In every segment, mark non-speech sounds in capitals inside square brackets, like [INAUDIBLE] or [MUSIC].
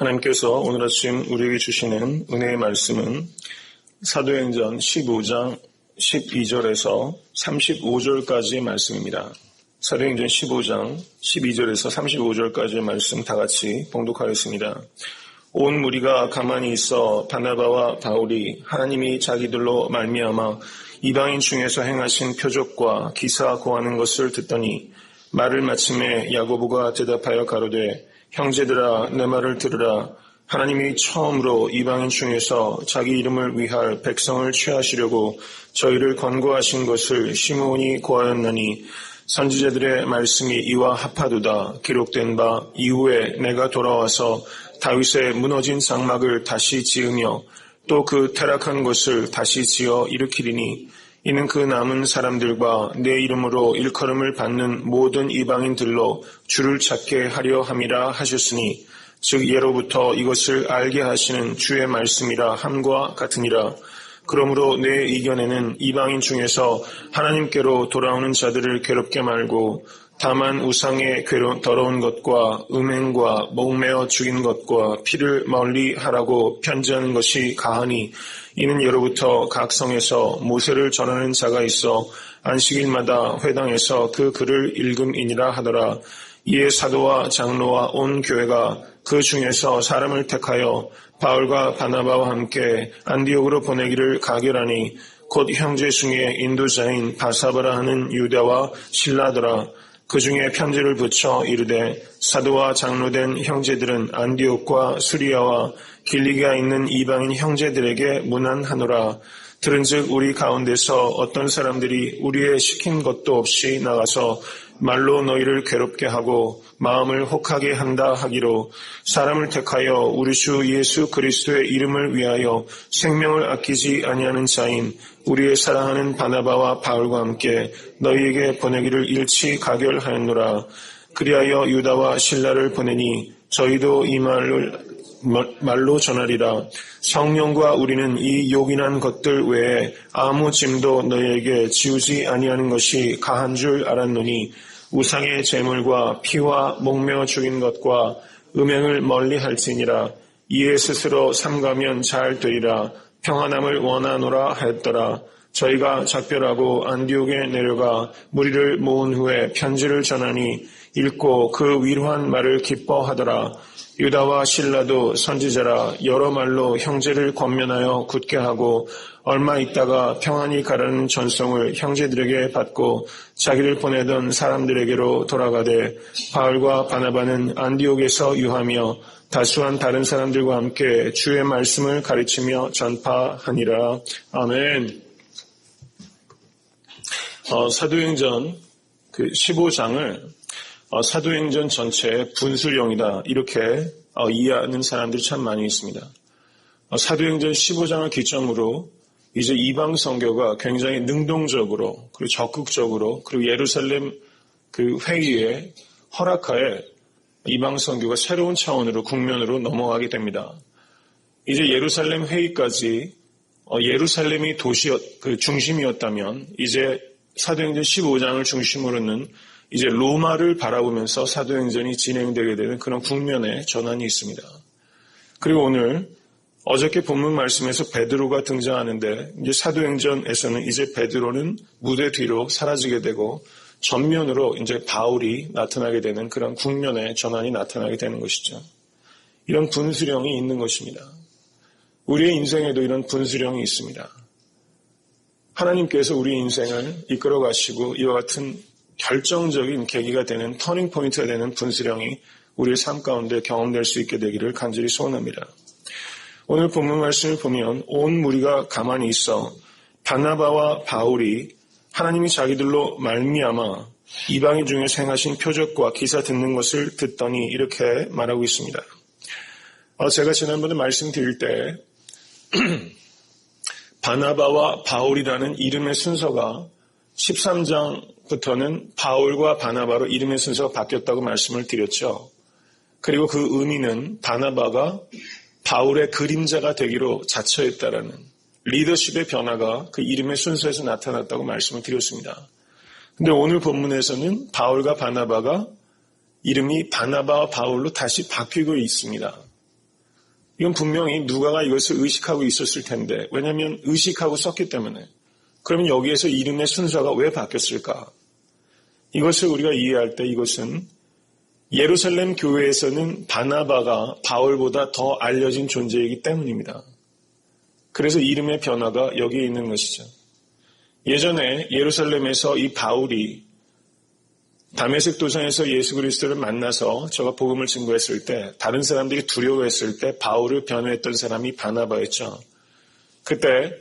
하나님께서 오늘 아침 우리에게 주시는 은혜의 말씀은 사도행전 15장 12절에서 35절까지의 말씀입니다. 사도행전 15장 12절에서 35절까지의 말씀 다 같이 봉독하겠습니다. 온 무리가 가만히 있어 바나바와 바울이 하나님이 자기들로 말미암아 이방인 중에서 행하신 표적과 기사 고하는 것을 듣더니 말을 마침에 야고보가 대답하여 가로되 형제들아 내 말을 들으라. 하나님이 처음으로 이방인 중에서 자기 이름을 위할 백성을 취하시려고 저희를 권고하신 것을 시므온이 고하였나니 선지자들의 말씀이 이와 합하도다. 기록된 바 이후에 내가 돌아와서 다윗의 무너진 장막을 다시 지으며 또 그 타락한 것을 다시 지어 일으키리니 이는 그 남은 사람들과 내 이름으로 일컬음을 받는 모든 이방인들로 주를 찾게 하려 함이라 하셨으니 즉 예로부터 이것을 알게 하시는 주의 말씀이라 함과 같으니라. 그러므로 내 이견에는 이방인 중에서 하나님께로 돌아오는 자들을 괴롭게 말고 다만 우상의 괴로, 더러운 것과 음행과 목매어 죽인 것과 피를 멀리 하라고 편지하는 것이 가하니 이는 예로부터 각 성에서 모세를 전하는 자가 있어 안식일마다 회당에서 그 글을 읽음이니라 하더라. 이에 사도와 장로와 온 교회가 그 중에서 사람을 택하여 바울과 바나바와 함께 안디옥으로 보내기를 가결하니 곧 형제 중에 인도자인 바사바라 하는 유다와 신라더라. 그 중에 편지를 붙여 이르되 사도와 장로된 형제들은 안디옥과 수리아와 길리가 있는 이방인 형제들에게 문안하노라. 들은즉 우리 가운데서 어떤 사람들이 우리의 시킨 것도 없이 나가서 말로 너희를 괴롭게 하고 마음을 혹하게 한다 하기로 사람을 택하여 우리 주 예수 그리스도의 이름을 위하여 생명을 아끼지 아니하는 자인 우리의 사랑하는 바나바와 바울과 함께 너희에게 보내기를 일치 가결하였노라. 그리하여 유다와 신라를 보내니 저희도 이 말을 말로 전하리라. 성령과 우리는 이 요긴한 것들 외에 아무 짐도 너희에게 지우지 아니하는 것이 가한 줄 알았노니 우상의 재물과 피와 목매어 죽인 것과 음행을 멀리 할지니라. 이에 스스로 삼가면 잘 되리라. 평안함을 원하노라 하였더라. 저희가 작별하고 안디옥에 내려가 무리를 모은 후에 편지를 전하니 읽고 그 위로한 말을 기뻐하더라. 유다와 신라도 선지자라 여러 말로 형제를 권면하여 굳게 하고 얼마 있다가 평안히 가라는 전송을 형제들에게 받고 자기를 보내던 사람들에게로 돌아가되 바울과 바나바는 안디옥에서 유하며 다수한 다른 사람들과 함께 주의 말씀을 가르치며 전파하니라. 아멘. 어, 사도행전 그 15장을 어, 사도행전 전체의 분수령이다 이렇게 어, 이해하는 사람들이 참 많이 있습니다. 어, 사도행전 15장을 기점으로 이제 이방 선교가 굉장히 능동적으로 그리고 적극적으로 그리고 예루살렘 그 회의에 허락하에 이방 선교가 새로운 차원으로 국면으로 넘어가게 됩니다. 이제 예루살렘 회의까지 예루살렘이 도시 그 중심이었다면 이제 사도행전 15장을 중심으로는 이제 로마를 바라보면서 사도행전이 진행되게 되는 그런 국면의 전환이 있습니다. 그리고 오늘 어저께 본문 말씀에서 베드로가 등장하는데 이제 사도행전에서는 이제 베드로는 무대 뒤로 사라지게 되고 전면으로 이제 바울이 나타나게 되는 그런 국면의 전환이 나타나게 되는 것이죠. 이런 분수령이 있는 것입니다. 우리의 인생에도 이런 분수령이 있습니다. 하나님께서 우리 인생을 이끌어 가시고 이와 같은 결정적인 계기가 되는 터닝 포인트가 되는 분수령이 우리의 삶 가운데 경험될 수 있게 되기를 간절히 소원합니다. 오늘 본문 말씀을 보면 온 무리가 가만히 있어 바나바와 바울이 하나님이 자기들로 말미암아 이방인 중에 생하신 표적과 기사 듣는 것을 듣더니 이렇게 말하고 있습니다. 어, 제가 지난번에 말씀드릴 때 [CLEARS THROAT] 바나바와 바울이라는 이름의 순서가 13장 부터는 바울과 바나바로 이름의 순서가 바뀌었다고 말씀을 드렸죠. 그리고 그 의미는 바나바가 바울의 그림자가 되기로 자처했다라는 리더십의 변화가 그 이름의 순서에서 나타났다고 말씀을 드렸습니다. 근데 오늘 본문에서는 바울과 바나바가 이름이 바나바와 바울로 다시 바뀌고 있습니다. 이건 분명히 누가가 이것을 의식하고 있었을 텐데 왜냐하면 의식하고 썼기 때문에 그러면 여기에서 이름의 순서가 왜 바뀌었을까? 이것을 우리가 이해할 때 이것은 예루살렘 교회에서는 바나바가 바울보다 더 알려진 존재이기 때문입니다. 그래서 이름의 변화가 여기에 있는 것이죠. 예전에 예루살렘에서 이 바울이 담에색 도상에서 예수 그리스도를 만나서 저가 복음을 증거했을 때 다른 사람들이 두려워했을 때 바울을 변호했던 사람이 바나바였죠. 그때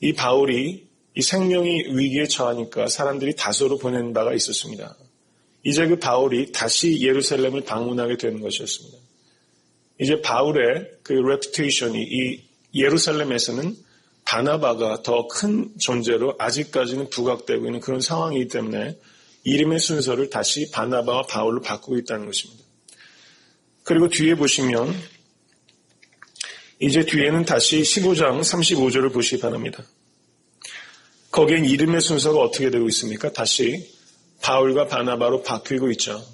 이 바울이 이 생명이 위기에 처하니까 사람들이 다소로 보낸 바가 있었습니다. 이제 그 바울이 다시 예루살렘을 방문하게 되는 것이었습니다. 이제 바울의 그 레pu테이션이 이 예루살렘에서는 바나바가 더 큰 존재로 아직까지는 부각되고 있는 그런 상황이기 때문에 이름의 순서를 다시 바나바와 바울로 바꾸고 있다는 것입니다. 그리고 뒤에 보시면 이제 뒤에는 다시 15장 35절을 보시기 바랍니다. 거기엔 이름의 순서가 어떻게 되고 있습니까? 다시 바울과 바나바로 바뀌고 있죠.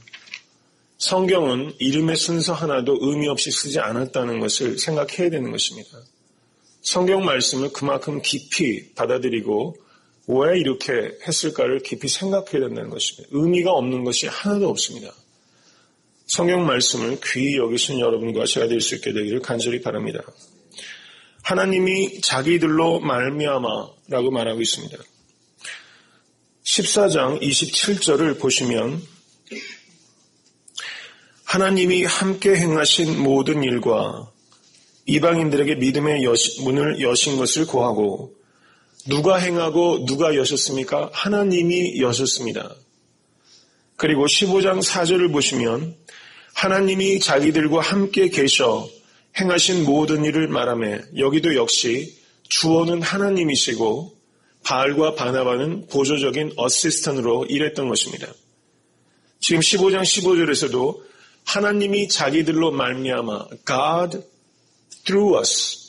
성경은 이름의 순서 하나도 의미 없이 쓰지 않았다는 것을 생각해야 되는 것입니다. 성경 말씀을 그만큼 깊이 받아들이고 왜 이렇게 했을까를 깊이 생각해야 된다는 것입니다. 의미가 없는 것이 하나도 없습니다. 성경 말씀을 귀히 여기신 여러분과 제가 될 수 있게 되기를 간절히 바랍니다. 하나님이 자기들로 말미암아라고 말하고 있습니다. 14장 27절을 보시면 하나님이 함께 행하신 모든 일과 이방인들에게 믿음의 문을 여신 것을 고하고 누가 행하고 누가 여셨습니까? 하나님이 여셨습니다. 그리고 15장 4절을 보시면 하나님이 자기들과 함께 계셔 행하신 모든 일을 말하며 여기도 역시 주어는 하나님이시고 바알과 바나바는 보조적인 어시스턴으로 일했던 것입니다. 지금 15장 15절에서도 하나님이 자기들로 말미암아 God through us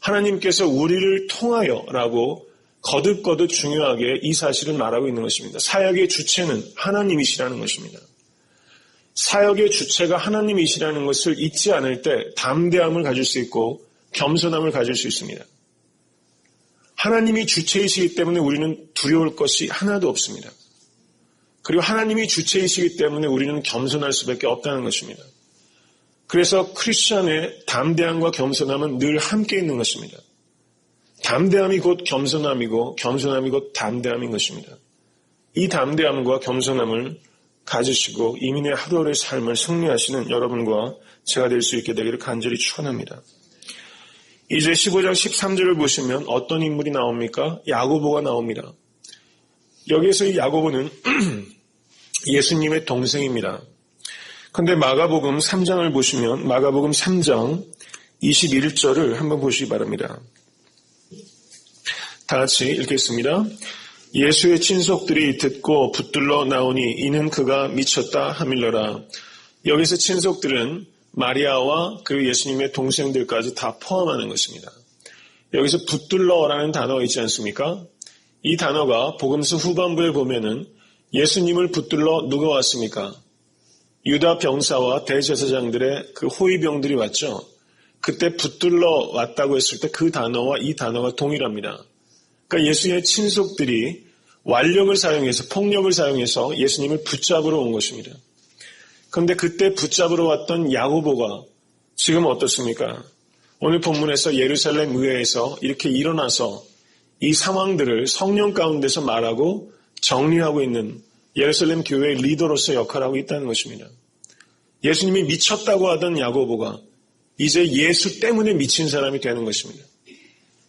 하나님께서 우리를 통하여라고 거듭거듭 중요하게 이 사실을 말하고 있는 것입니다. 사역의 주체는 하나님이시라는 것입니다. 사역의 주체가 하나님이시라는 것을 잊지 않을 때 담대함을 가질 수 있고 겸손함을 가질 수 있습니다. 하나님이 주체이시기 때문에 우리는 두려울 것이 하나도 없습니다. 그리고 하나님이 주체이시기 때문에 우리는 겸손할 수밖에 없다는 것입니다. 그래서 크리스천의 담대함과 겸손함은 늘 함께 있는 것입니다. 담대함이 곧 겸손함이고 겸손함이 곧 담대함인 것입니다. 이 담대함과 겸손함을 가지시고 이민의 하루하루의 삶을 승리하시는 여러분과 제가 될 수 있게 되기를 간절히 축원합니다. 이제 15장 13절을 보시면 어떤 인물이 나옵니까? 야고보가 나옵니다. 여기에서 이 야고보는 [CLEARS THROAT] 예수님의 동생입니다. 근데 마가복음 3장을 보시면 마가복음 3장 21절을 한번 보시기 바랍니다. 다 같이 읽겠습니다. 예수의 친속들이 듣고 붙들러 나오니 이는 그가 미쳤다 하밀러라. 여기서 친속들은 마리아와 그 예수님의 동생들까지 다 포함하는 것입니다. 여기서 붙들러라는 단어가 있지 않습니까? 이 단어가 복음서 후반부에 보면은 예수님을 붙들러 누가 왔습니까? 유다 병사와 대제사장들의 그 호위병들이 왔죠. 그때 붙들러 왔다고 했을 때 그 단어와 이 단어가 동일합니다. 그러니까 예수님의 친속들이 완력을 사용해서 폭력을 사용해서 예수님을 붙잡으러 온 것입니다. 그런데 그때 붙잡으러 왔던 야고보가 지금 어떻습니까? 오늘 본문에서 예루살렘 의회에서 이렇게 일어나서 이 상황들을 성령 가운데서 말하고 정리하고 있는 예루살렘 교회의 리더로서 역할을 하고 있다는 것입니다. 예수님이 미쳤다고 하던 야고보가 이제 예수 때문에 미친 사람이 되는 것입니다.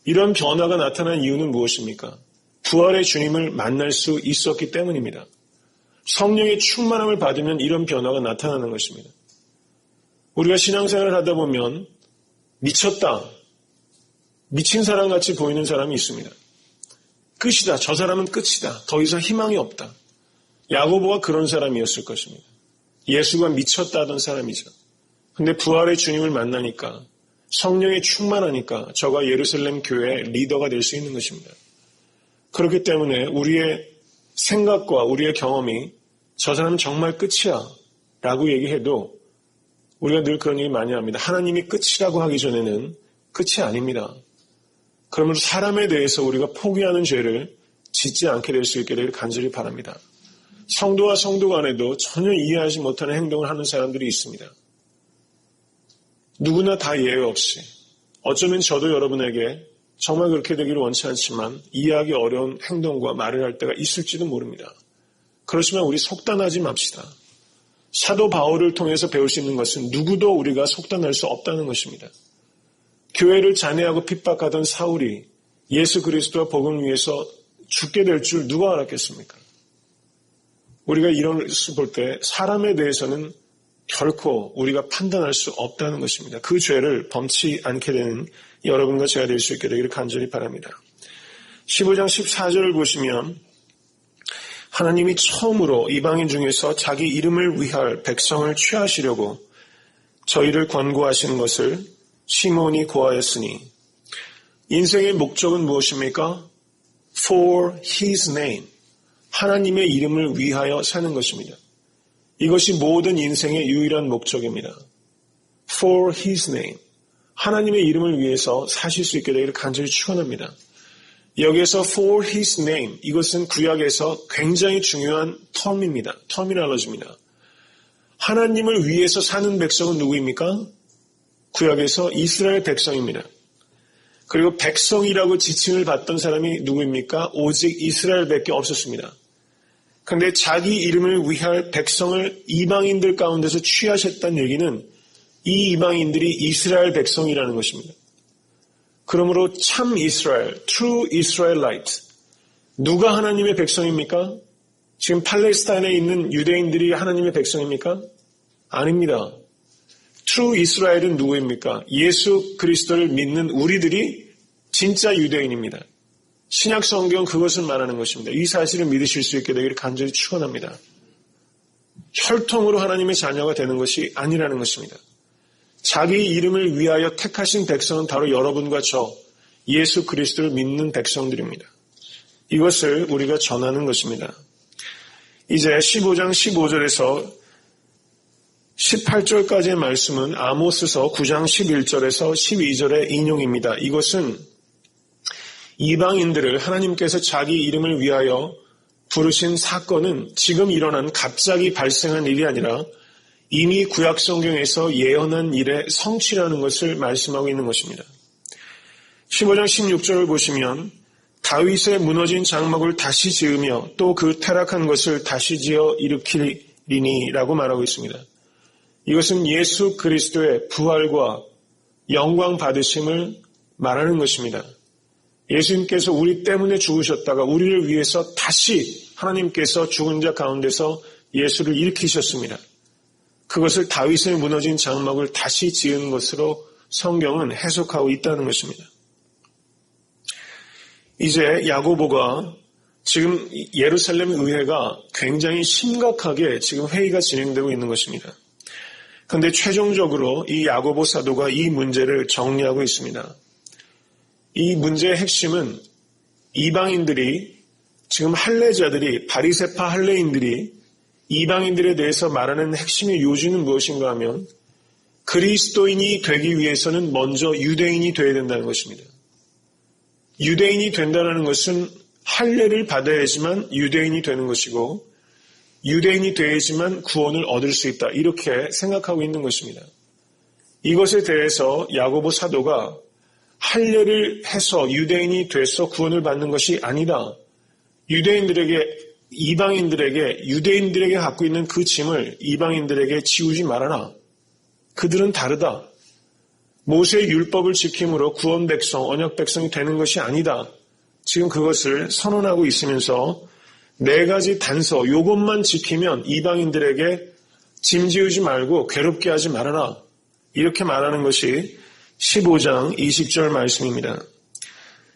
이런 변화가 나타난 이유는 무엇입니까? 부활의 주님을 만날 수 있었기 때문입니다. 성령의 충만함을 받으면 이런 변화가 나타나는 것입니다. 우리가 신앙생활을 하다 보면 미쳤다, 미친 사람 같이 보이는 사람이 있습니다. 끝이다. 저 사람은 끝이다. 더 이상 희망이 없다. 야고보가 그런 사람이었을 것입니다. 예수가 미쳤다던 사람이죠. 근데 부활의 주님을 만나니까 성령에 충만하니까 저가 예루살렘 교회의 리더가 될 수 있는 것입니다. 그렇기 때문에 우리의 생각과 우리의 경험이 저 사람은 정말 끝이야 라고 얘기해도 우리가 늘 그런 얘기 많이 합니다. 하나님이 끝이라고 하기 전에는 끝이 아닙니다. 그러므로 사람에 대해서 우리가 포기하는 죄를 짓지 않게 될 수 있게 되기를 간절히 바랍니다. 성도와 성도 간에도 전혀 이해하지 못하는 행동을 하는 사람들이 있습니다. 누구나 다 예외 없이 어쩌면 저도 여러분에게 정말 그렇게 되기를 원치 않지만 이해하기 어려운 행동과 말을 할 때가 있을지도 모릅니다. 그렇지만 우리 속단하지 맙시다. 사도 바울을 통해서 배울 수 있는 것은 누구도 우리가 속단할 수 없다는 것입니다. 교회를 잔해하고 핍박하던 사울이 예수 그리스도와 복음 위해서 죽게 될 줄 누가 알았겠습니까? 우리가 이런 것을 볼 때 사람에 대해서는 결코 우리가 판단할 수 없다는 것입니다. 그 죄를 범치 않게 되는 여러분과 제가 될 수 있게 되기를 간절히 바랍니다. 15장 14절을 보시면 하나님이 처음으로 이방인 중에서 자기 이름을 위할 백성을 취하시려고 저희를 권고하시는 것을 시몬이 고하였으니 인생의 목적은 무엇입니까? For His name. 하나님의 이름을 위하여 사는 것입니다. 이것이 모든 인생의 유일한 목적입니다. For His name. 하나님의 이름을 위해서 사실 수 있게 되기를 간절히 축원합니다. 여기에서 for his name 이것은 구약에서 굉장히 중요한 텀입니다. 터미널로지입니다. 하나님을 위해서 사는 백성은 누구입니까? 구약에서 이스라엘 백성입니다. 그리고 백성이라고 지칭을 받던 사람이 누구입니까? 오직 이스라엘밖에 없었습니다. 그런데 자기 이름을 위할 백성을 이방인들 가운데서 취하셨다는 얘기는 이 이방인들이 이스라엘 백성이라는 것입니다. 그러므로 참 이스라엘, true Israelite. 누가 하나님의 백성입니까? 지금 팔레스타인에 있는 유대인들이 하나님의 백성입니까? 아닙니다. true Israel은 누구입니까? 예수 그리스도를 믿는 우리들이 진짜 유대인입니다. 신약 성경 그것을 말하는 것입니다. 이 사실을 믿으실 수 있게 되기를 간절히 축원합니다. 혈통으로 하나님의 자녀가 되는 것이 아니라는 것입니다. 자기 이름을 위하여 택하신 백성은 바로 여러분과 저 예수 그리스도를 믿는 백성들입니다. 이것을 우리가 전하는 것입니다. 이제 15장 15절에서 18절까지의 말씀은 아모스서 9장 11절에서 12절의 인용입니다. 이것은 이방인들을 하나님께서 자기 이름을 위하여 부르신 사건은 지금 일어난 갑자기 발생한 일이 아니라 이미 구약 성경에서 예언한 일의 성취라는 것을 말씀하고 있는 것입니다. 15장 16절을 보시면 다윗의 무너진 장막을 다시 지으며 또 그 타락한 것을 다시 지어 일으키리니라고 말하고 있습니다. 이것은 예수 그리스도의 부활과 영광 받으심을 말하는 것입니다. 예수님께서 우리 때문에 죽으셨다가 우리를 위해서 다시 하나님께서 죽은 자 가운데서 예수를 일으키셨습니다. 그것을 다윗의 무너진 장막을 다시 지은 것으로 성경은 해석하고 있다는 것입니다. 이제 야고보가 지금 예루살렘 의회가 굉장히 심각하게 지금 회의가 진행되고 있는 것입니다. 그런데 최종적으로 이 야고보 사도가 이 문제를 정리하고 있습니다. 이 문제의 핵심은 이방인들이 지금 할례자들이 바리세파 할례인들이 이방인들에 대해서 말하는 핵심의 요지는 무엇인가 하면 그리스도인이 되기 위해서는 먼저 유대인이 되어야 된다는 것입니다. 유대인이 된다는 것은 할례를 받아야지만 유대인이 되는 것이고 유대인이 되어야지만 구원을 얻을 수 있다. 이렇게 생각하고 있는 것입니다. 이것에 대해서 야고보 사도가 할례를 해서 유대인이 돼서 구원을 받는 것이 아니다. 유대인들에게 이방인들에게 유대인들에게 갖고 있는 그 짐을 이방인들에게 지우지 말아라. 그들은 다르다. 모세의 율법을 지킴으로 구원 백성, 언약 백성이 되는 것이 아니다. 지금 그것을 선언하고 있으면서 네 가지 단서, 요것만 지키면 이방인들에게 짐 지우지 말고 괴롭게 하지 말아라. 이렇게 말하는 것이 15장 20절 말씀입니다.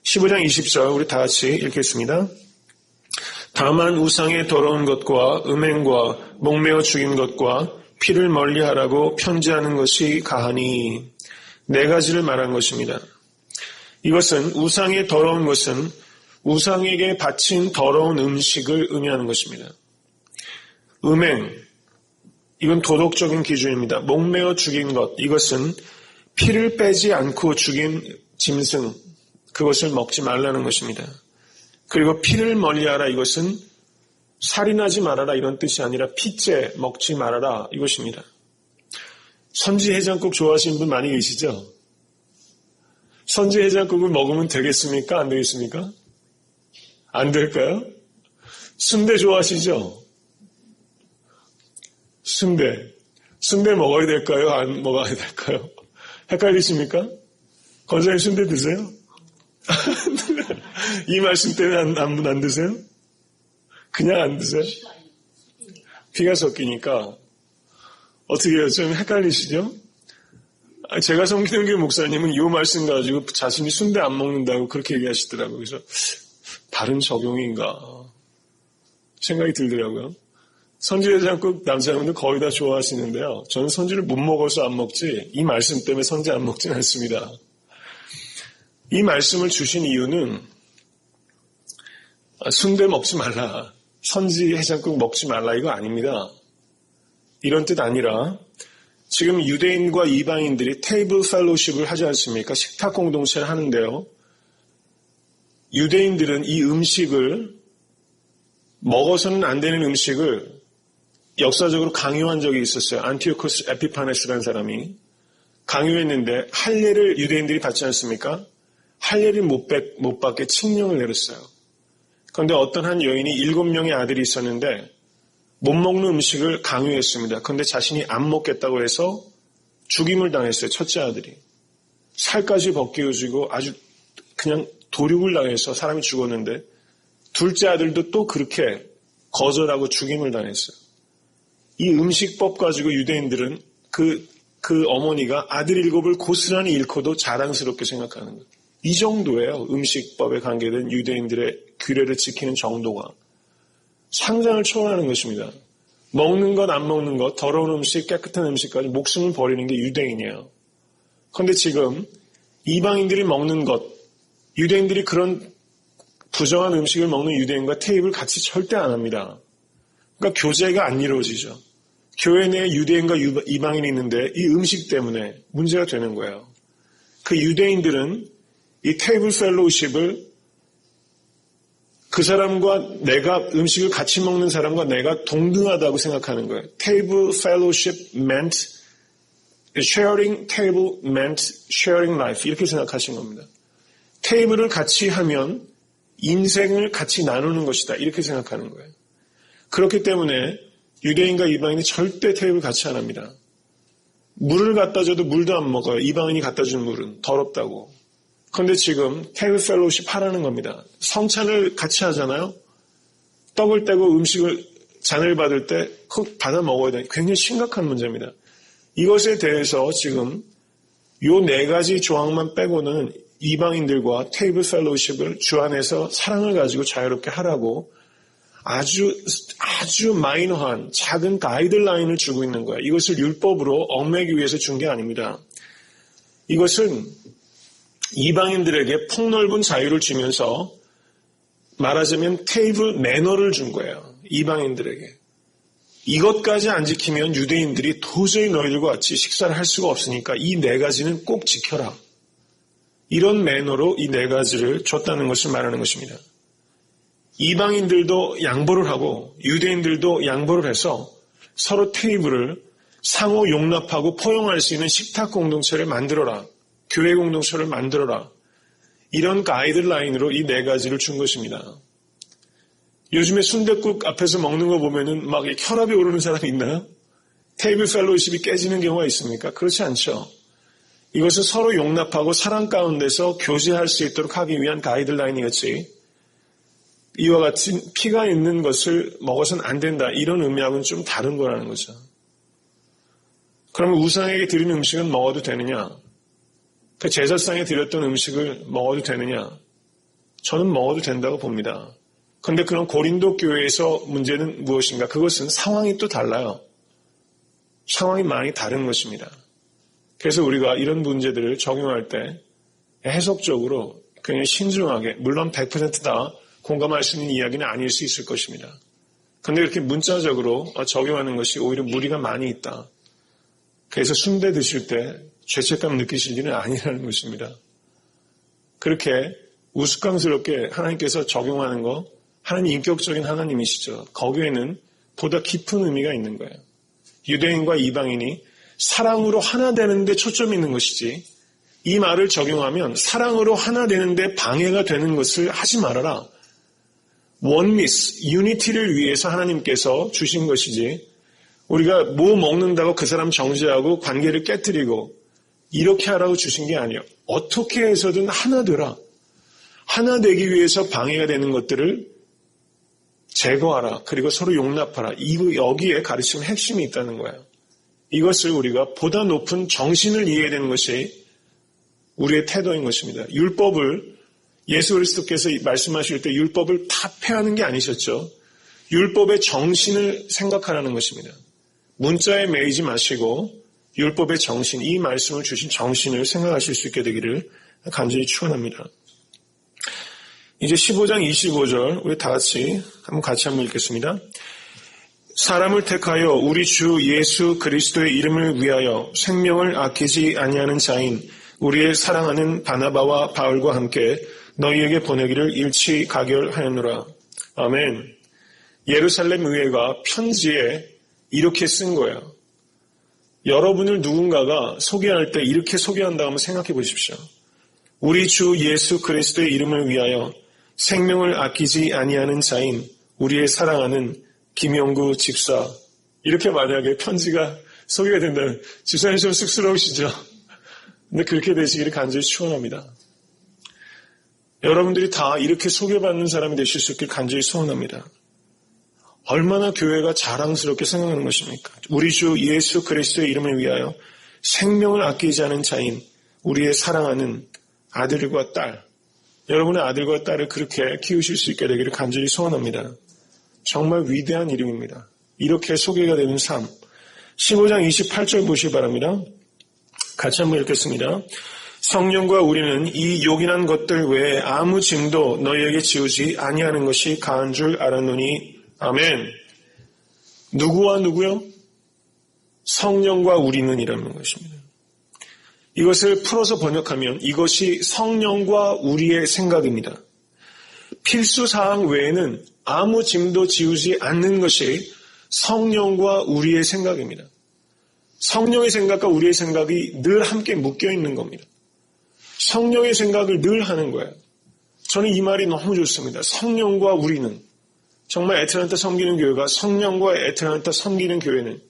15장 20절 우리 다 같이 읽겠습니다. 다만 우상의 더러운 것과 음행과 목매어 죽인 것과 피를 멀리하라고 편지하는 것이 가하니 네 가지를 말한 것입니다. 이것은 우상의 더러운 것은 우상에게 바친 더러운 음식을 의미하는 것입니다. 음행, 이건 도덕적인 기준입니다. 목매어 죽인 것, 이것은 피를 빼지 않고 죽인 짐승, 그것을 먹지 말라는 것입니다. 그리고 피를 멀리하라, 이것은 살인하지 말아라, 이런 뜻이 아니라 피째 먹지 말아라, 이것입니다. 선지 해장국 좋아하시는 분 많이 계시죠? 선지 해장국을 먹으면 되겠습니까? 안 되겠습니까? 안 될까요? 순대 좋아하시죠? 순대. 순대 먹어야 될까요? 안 먹어야 될까요? 헷갈리십니까? 권사님 순대 드세요? [LAUGHS] 이 말씀 때문에 안, 안, 안 드세요? 그냥 안 드세요? 피가 섞이니까 어떻게 해요? 좀 헷갈리시죠? 아, 제가 성기동교 목사님은 이 말씀 가지고 자신이 순대 안 먹는다고 그렇게 얘기하시더라고요. 그래서 다른 적용인가 생각이 들더라고요. 선지해장국 남자분들 거의 다 좋아하시는데요. 저는 선지를 못 먹어서 안 먹지 이 말씀 때문에 선지 안 먹진 않습니다. 이 말씀을 주신 이유는 아, 순대 먹지 말라, 선지 해장국 먹지 말라 이거 아닙니다. 이런 뜻 아니라 지금 유대인과 이방인들이 테이블 펠로십을 하지 않습니까? 식탁 공동체를 하는데요. 유대인들은 이 음식을 먹어서는 안 되는 음식을 역사적으로 강요한 적이 있었어요. 안티오코스 에피파네스라는 사람이 강요했는데 할례를 유대인들이 받지 않습니까? 할례를 못, 받, 못 받게 칙령을 내렸어요. 그런데 어떤 한 여인이 일곱 명의 아들이 있었는데 못 먹는 음식을 강요했습니다. 그런데 자신이 안 먹겠다고 해서 죽임을 당했어요. 첫째 아들이. 살까지 벗겨지고 아주 그냥 도륙을 당해서 사람이 죽었는데 둘째 아들도 또 그렇게 거절하고 죽임을 당했어요. 이 음식법 가지고 유대인들은 그, 그 어머니가 아들 일곱을 고스란히 잃고도 자랑스럽게 생각하는 거예요. 이 정도예요. 음식법에 관계된 유대인들의 규례를 지키는 정도가. 상상을 초월하는 것입니다. 먹는 것, 안 먹는 것, 더러운 음식, 깨끗한 음식까지 목숨을 버리는 게 유대인이에요. 그런데 지금 이방인들이 먹는 것, 유대인들이 그런 부정한 음식을 먹는 유대인과 테이블 같이 절대 안 합니다. 그러니까 교제가 안 이루어지죠. 교회 내에 유대인과 이방인이 있는데 이 음식 때문에 문제가 되는 거예요. 그 유대인들은 이 테이블 펠로우십을 그 사람과 내가 음식을 같이 먹는 사람과 내가 동등하다고 생각하는 거예요. Table fellowship meant sharing table meant sharing life 이렇게 생각하신 겁니다. 테이블을 같이 하면 인생을 같이 나누는 것이다 이렇게 생각하는 거예요. 그렇기 때문에 유대인과 이방인이 절대 테이블 같이 안 합니다. 물을 갖다 줘도 물도 안 먹어요. 이방인이 갖다 준 물은 더럽다고. 그런데 지금 테이블 펠로우십 하라는 겁니다. 성찬을 같이 하잖아요. 떡을 떼고 음식을 잔을 받을 때꼭 받아 먹어야 돼. 굉장히 심각한 문제입니다. 이것에 대해서 지금 요 네 가지 조항만 빼고는 이방인들과 테이블 펠로우십을 주 안에서 사랑을 가지고 자유롭게 하라고 아주 아주 마이너한 작은 가이드라인을 주고 있는 거예요. 이것을 율법으로 얽매기 위해서 준 게 아닙니다. 이것은 이방인들에게 폭넓은 자유를 주면서 말하자면 테이블 매너를 준 거예요. 이방인들에게. 이것까지 안 지키면 유대인들이 도저히 너희들과 같이 식사를 할 수가 없으니까 이 네 가지는 꼭 지켜라. 이런 매너로 이 네 가지를 줬다는 것을 말하는 것입니다. 이방인들도 양보를 하고 유대인들도 양보를 해서 서로 테이블을 상호 용납하고 포용할 수 있는 식탁 공동체를 만들어라. 교회 공동체를 만들어라. 이런 가이드라인으로 이 네 가지를 준 것입니다. 요즘에 순대국 앞에서 먹는 거 보면은 막 혈압이 오르는 사람이 있나요? 테이블 펠로우십이 깨지는 경우가 있습니까? 그렇지 않죠. 이것은 서로 용납하고 사랑 가운데서 교제할 수 있도록 하기 위한 가이드라인이었지. 이와 같은 피가 있는 것을 먹어서는 안 된다. 이런 의미하고는 좀 다른 거라는 거죠. 그러면 우상에게 드리는 음식은 먹어도 되느냐? 그 제사상에 드렸던 음식을 먹어도 되느냐? 저는 먹어도 된다고 봅니다. 그런데 그런 고린도 교회에서 문제는 무엇인가? 그것은 상황이 또 달라요. 상황이 많이 다른 것입니다. 그래서 우리가 이런 문제들을 적용할 때 해석적으로 굉장히 신중하게, 물론 100%다 공감할 수 있는 이야기는 아닐 수 있을 것입니다. 근데 이렇게 문자적으로 적용하는 것이 오히려 무리가 많이 있다. 그래서 순대 드실 때 죄책감 느끼실 일은 아니라는 것입니다. 그렇게 우스꽝스럽게 하나님께서 적용하는 거 하나님 인격적인 하나님이시죠. 거기에는 보다 깊은 의미가 있는 거예요. 유대인과 이방인이 사랑으로 하나 되는데 초점이 있는 것이지 이 말을 적용하면 사랑으로 하나 되는데 방해가 되는 것을 하지 말아라. 원미스, 유니티를 위해서 하나님께서 주신 것이지 우리가 뭐 먹는다고 그 사람 정죄하고 관계를 깨뜨리고 이렇게 하라고 주신 게 아니에요. 어떻게 해서든 하나 되라. 하나 되기 위해서 방해가 되는 것들을 제거하라. 그리고 서로 용납하라. 이거 여기에 가르치는 핵심이 있다는 거예요. 이것을 우리가 보다 높은 정신을 이해해야 되는 것이 우리의 태도인 것입니다. 율법을 예수 그리스도께서 말씀하실 때 율법을 타폐하는 게 아니셨죠. 율법의 정신을 생각하라는 것입니다. 문자에 매이지 마시고 율법의 정신, 이 말씀을 주신 정신을 생각하실 수 있게 되기를 간절히 축원합니다. 이제 15장 25절 우리 다 같이 한번 같이 한번 읽겠습니다. 사람을 택하여 우리 주 예수 그리스도의 이름을 위하여 생명을 아끼지 아니하는 자인 우리의 사랑하는 바나바와 바울과 함께 너희에게 보내기를 일치 가결하였노라. 아멘. 예루살렘 의회가 편지에 이렇게 쓴 거예요. 여러분을 누군가가 소개할 때 이렇게 소개한다 하면 생각해 보십시오. 우리 주 예수 그리스도의 이름을 위하여 생명을 아끼지 아니하는 자인 우리의 사랑하는 김영구 집사 이렇게 만약에 편지가 소개가 된다면 집사님 좀 쑥스러우시죠? 근데 그렇게 되시기를 간절히 축원합니다. 여러분들이 다 이렇게 소개받는 사람이 되실 수 있길 간절히 소원합니다. 얼마나 교회가 자랑스럽게 생각하는 것입니까? 우리 주 예수 그리스도의 이름을 위하여 생명을 아끼지 않은 자인 우리의 사랑하는 아들과 딸, 여러분의 아들과 딸을 그렇게 키우실 수 있게 되기를 간절히 소원합니다. 정말 위대한 이름입니다. 이렇게 소개가 되는 삶. 15장 28절 보시기 바랍니다. 같이 한번 읽겠습니다. 성령과 우리는 이 요긴한 것들 외에 아무 짐도 너희에게 지우지 아니하는 것이 가한 줄 알았노니 아멘. 누구와 누구요? 성령과 우리는 이라는 것입니다. 이것을 풀어서 번역하면 이것이 성령과 우리의 생각입니다. 필수 사항 외에는 아무 짐도 지우지 않는 것이 성령과 우리의 생각입니다. 성령의 생각과 우리의 생각이 늘 함께 묶여 있는 겁니다. 성령의 생각을 늘 하는 거예요. 저는 이 말이 너무 좋습니다. 성령과 우리는 정말 에트란타 섬기는 교회가 성령과 에트란타 섬기는 교회는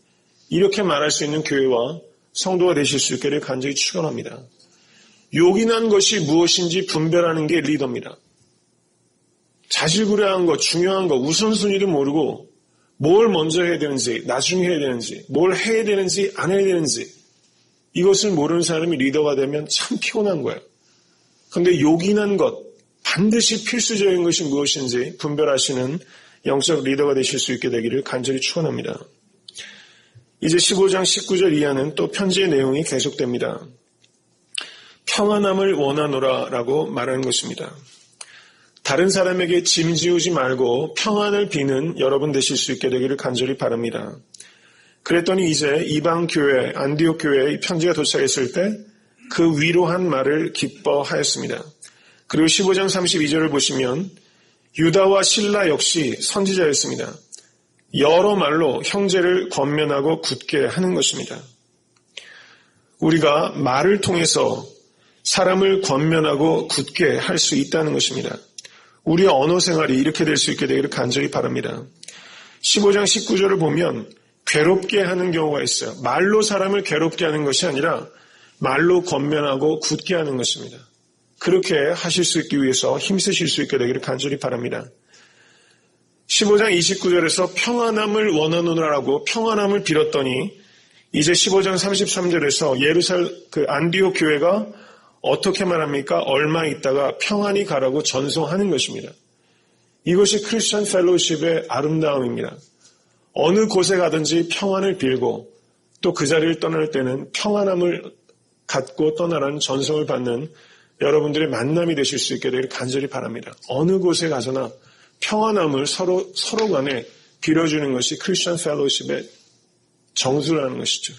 이렇게 말할 수 있는 교회와 성도가 되실 수 있기를 간절히 축원합니다. 요긴한 것이 무엇인지 분별하는 게 리더입니다. 자질구레한 것, 중요한 것, 우선순위를 모르고 뭘 먼저 해야 되는지, 나중에 해야 되는지, 뭘 해야 되는지, 안 해야 되는지 이것을 모르는 사람이 리더가 되면 참 피곤한 거예요. 그런데 요긴한 것, 반드시 필수적인 것이 무엇인지 분별하시는 영적 리더가 되실 수 있게 되기를 간절히 축원합니다. 이제 15장 19절 이하는 또 편지의 내용이 계속됩니다. 평안함을 원하노라라고 말하는 것입니다. 다른 사람에게 짐 지우지 말고 평안을 비는 여러분 되실 수 있게 되기를 간절히 바랍니다. 그랬더니 이제 이방 교회, 안디옥 교회에 편지가 도착했을 때 그 위로한 말을 기뻐하였습니다. 그리고 15장 32절을 보시면 유다와 신라 역시 선지자였습니다. 여러 말로 형제를 권면하고 굳게 하는 것입니다. 우리가 말을 통해서 사람을 권면하고 굳게 할 수 있다는 것입니다. 우리의 언어 생활이 이렇게 될 수 있게 되기를 간절히 바랍니다. 15장 19절을 보면 괴롭게 하는 경우가 있어요. 말로 사람을 괴롭게 하는 것이 아니라 말로 권면하고 굳게 하는 것입니다. 그렇게 하실 수 있기 위해서 힘쓰실 수 있게 되기를 간절히 바랍니다. 15장 29절에서 평안함을 원하노라라고 평안함을 빌었더니 이제 15장 33절에서 예루살 그 안디오 교회가 어떻게 말합니까? 얼마 있다가 평안히 가라고 전송하는 것입니다. 이것이 크리스천 펠로우십의 아름다움입니다. 어느 곳에 가든지 평안을 빌고 또 그 자리를 떠날 때는 평안함을 갖고 떠나라는 전송을 받는 여러분들의 만남이 되실 수 있게 되기를 간절히 바랍니다. 어느 곳에 가서나 평안함을 서로, 서로 간에 빌어주는 것이 크리스천 펠로십의 정수라는 것이죠.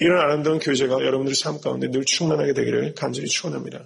이런 아름다운 교제가 여러분들의 삶 가운데 늘 충만하게 되기를 간절히 축원합니다.